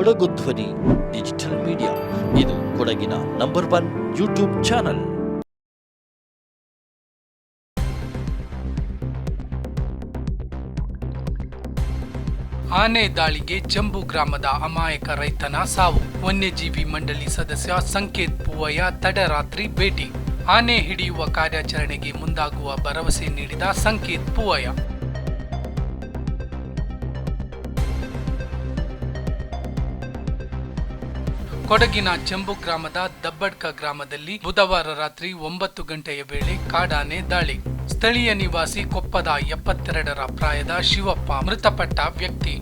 ಕೊಡಗು ಧ್ವನಿ, digital media. ಇದು ಕೊಡಗಿನ ನಂಬರ್ ಒನ್ ಯೂಟ್ಯೂಬ್ ಚಾನಲ್. ಆನೆ ದಾಳಿಗೆ ಜಂಬು ಗ್ರಾಮದ ಅಮಾಯಕ ರೈತನ ಸಾವು. ವನ್ಯಜೀವಿ ಮಂಡಳಿ ಸದಸ್ಯ ಸಂಕೇತ್ ಪೂವಯ್ಯ ತಡರಾತ್ರಿ ಭೇಟಿ. ಆನೆ ಹಿಡಿಯುವ ಕಾರ್ಯಾಚರಣೆಗೆ ಮುಂದಾಗುವ ಭರವಸೆ ನೀಡಿದ ಸಂಕೇತ್ ಪೂವಯ್ಯ. ಕೊಡಗಿನ ಚೆಂಬು ಗ್ರಾಮದ ದಬ್ಬಡ್ಕ ಗ್ರಾಮದಲ್ಲಿ ಬುಧವಾರ ರಾತ್ರಿ ಒಂಬತ್ತು ಗಂಟೆಯ ವೇಳೆ ಕಾಡಾನೆ ದಾಳಿ. ಸ್ಥಳೀಯ ನಿವಾಸಿ ಕೊಪ್ಪದ ಎಪ್ಪತ್ತೆರಡರ ಪ್ರಾಯದ ಶಿವಪ್ಪ ಮೃತಪಟ್ಟ ವ್ಯಕ್ತಿ.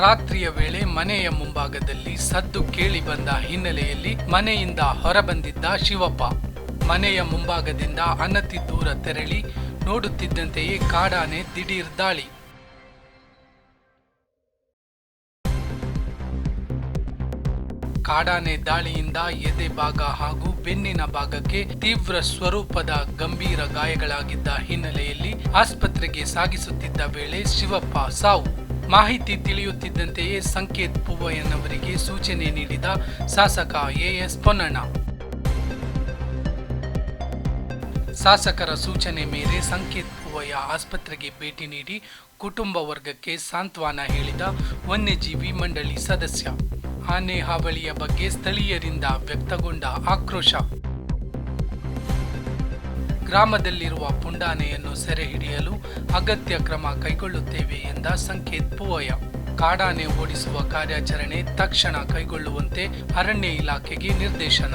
ರಾತ್ರಿಯ ವೇಳೆ ಮನೆಯ ಮುಂಭಾಗದಲ್ಲಿ ಸದ್ದು ಕೇಳಿ ಬಂದ ಹಿನ್ನೆಲೆಯಲ್ಲಿ ಮನೆಯಿಂದ ಹೊರಬಂದಿದ್ದ ಶಿವಪ್ಪ. ಮನೆಯ ಮುಂಭಾಗದಿಂದ ಅನತಿ ದೂರ ತೆರಳಿ ನೋಡುತ್ತಿದ್ದಂತೆಯೇ ಕಾಡಾನೆ ದಿಢೀರ್ ದಾಳಿ. ಕಾಡಾನೆ ದಾಳಿಯಿಂದ ಎದೆ ಭಾಗ ಹಾಗೂ ಬೆನ್ನಿನ ಭಾಗಕ್ಕೆ ತೀವ್ರ ಸ್ವರೂಪದ ಗಂಭೀರ ಗಾಯಗಳಾಗಿದ್ದ ಹಿನ್ನೆಲೆಯಲ್ಲಿ ಆಸ್ಪತ್ರೆಗೆ ಸಾಗಿಸುತ್ತಿದ್ದ ವೇಳೆ ಶಿವಪ್ಪ ಸಾವು. ಮಾಹಿತಿ ತಿಳಿಯುತ್ತಿದ್ದಂತೆಯೇ ಸಂಕೇತ್ ಪೂವಯ್ಯನವರಿಗೆ ಸೂಚನೆ ನೀಡಿದ ಶಾಸಕ ಎಎಸ್ ಪೊನ್ನಣ್ಣ. ಶಾಸಕರ ಸೂಚನೆ ಮೇರೆ ಸಂಕೇತ್ ಪೂವಯ್ಯ ಆಸ್ಪತ್ರೆಗೆ ಭೇಟಿ ನೀಡಿ ಕುಟುಂಬ ವರ್ಗಕ್ಕೆ ಸಾಂತ್ವನ ಹೇಳಿದ ವನ್ಯಜೀವಿ ಮಂಡಳಿ ಸದಸ್ಯ. ಆನೆ ಹಾವಳಿಯ ಬಗ್ಗೆ ಸ್ಥಳೀಯರಿಂದ ವ್ಯಕ್ತಗೊಂಡ ಆಕ್ರೋಶ. ಗ್ರಾಮದಲ್ಲಿರುವ ಪುಂಡಾನೆಯನ್ನು ಸೆರೆ ಹಿಡಿಯಲು ಅಗತ್ಯ ಕ್ರಮ ಕೈಗೊಳ್ಳುತ್ತೇವೆ ಎಂದ ಸಂಕೇತ್ ಪೂವಯ್ಯ ಕಾಡಾನೆ ಓಡಿಸುವ ಕಾರ್ಯಾಚರಣೆ ತಕ್ಷಣ ಕೈಗೊಳ್ಳುವಂತೆ ಅರಣ್ಯ ಇಲಾಖೆಗೆ ನಿರ್ದೇಶನ.